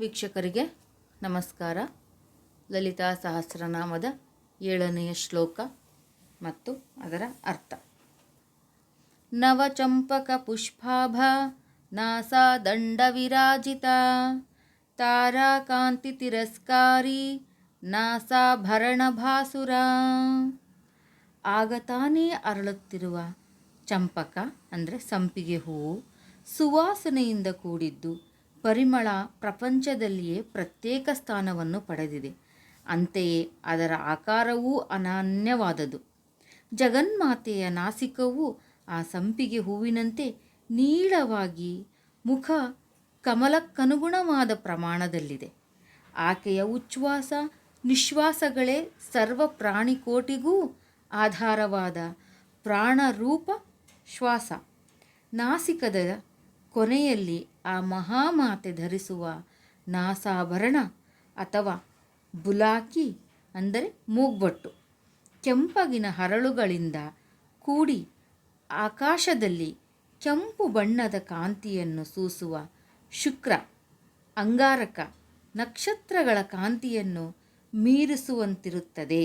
ವೀಕ್ಷಕರಿಗೆ ನಮಸ್ಕಾರ. ಲಲಿತಾ ಸಹಸ್ರನಾಮದ ಏಳನೆಯ ಶ್ಲೋಕ ಮತ್ತು ಅದರ ಅರ್ಥ. ನವಚಂಪಕ ಪುಷ್ಪಾಭ ನಾಸಾ ದಂಡ ವಿರಾಜಿತ ತಾರಾಕಾಂತಿ ತಿರಸ್ಕಾರಿ ನಾಸಾಭರಣ ಭಾಸುರ. ಆಗತಾನೇ ಅರಳುತ್ತಿರುವ ಚಂಪಕ ಅಂದರೆ ಸಂಪಿಗೆ ಹೂವು ಸುವಾಸನೆಯಿಂದ ಕೂಡಿದ್ದು ಪರಿಮಳ ಪ್ರಪಂಚದಲ್ಲಿಯೇ ಪ್ರತ್ಯೇಕ ಸ್ಥಾನವನ್ನು ಪಡೆದಿದೆ. ಅಂತೆಯೇ ಅದರ ಆಕಾರವೂ ಅನನ್ಯವಾದದು ಜಗನ್ಮಾತೆಯ ನಾಸಿಕವು ಆ ಸಂಪಿಗೆ ಹೂವಿನಂತೆ ನೀಳವಾಗಿ ಮುಖ ಕಮಲಕ್ಕನುಗುಣವಾದ ಪ್ರಮಾಣದಲ್ಲಿದೆ. ಆಕೆಯ ಉಚ್ಛ್ವಾಸ ನಿಶ್ವಾಸಗಳೇ ಸರ್ವ ಪ್ರಾಣಿಕೋಟಿಗೂ ಆಧಾರವಾದ ಪ್ರಾಣರೂಪ ಶ್ವಾಸ. ನಾಸಿಕದ ಕೊನೆಯಲ್ಲಿ ಆ ಮಹಾಮಾತೆ ಧರಿಸುವ ನಾಸಾಭರಣ ಅಥವಾ ಬುಲಾಕಿ ಅಂದರೆ ಮೂಗ್ಬಟ್ಟು. ಕೆಂಪಗಿನ ಹರಳುಗಳಿಂದ ಕೂಡಿ ಆಕಾಶದಲ್ಲಿ ಕೆಂಪು ಬಣ್ಣದ ಕಾಂತಿಯನ್ನು ಸೂಸುವ ಶುಕ್ರ, ಅಂಗಾರಕ ನಕ್ಷತ್ರಗಳ ಕಾಂತಿಯನ್ನು ಮೀರಿಸುವಂತಿರುತ್ತದೆ.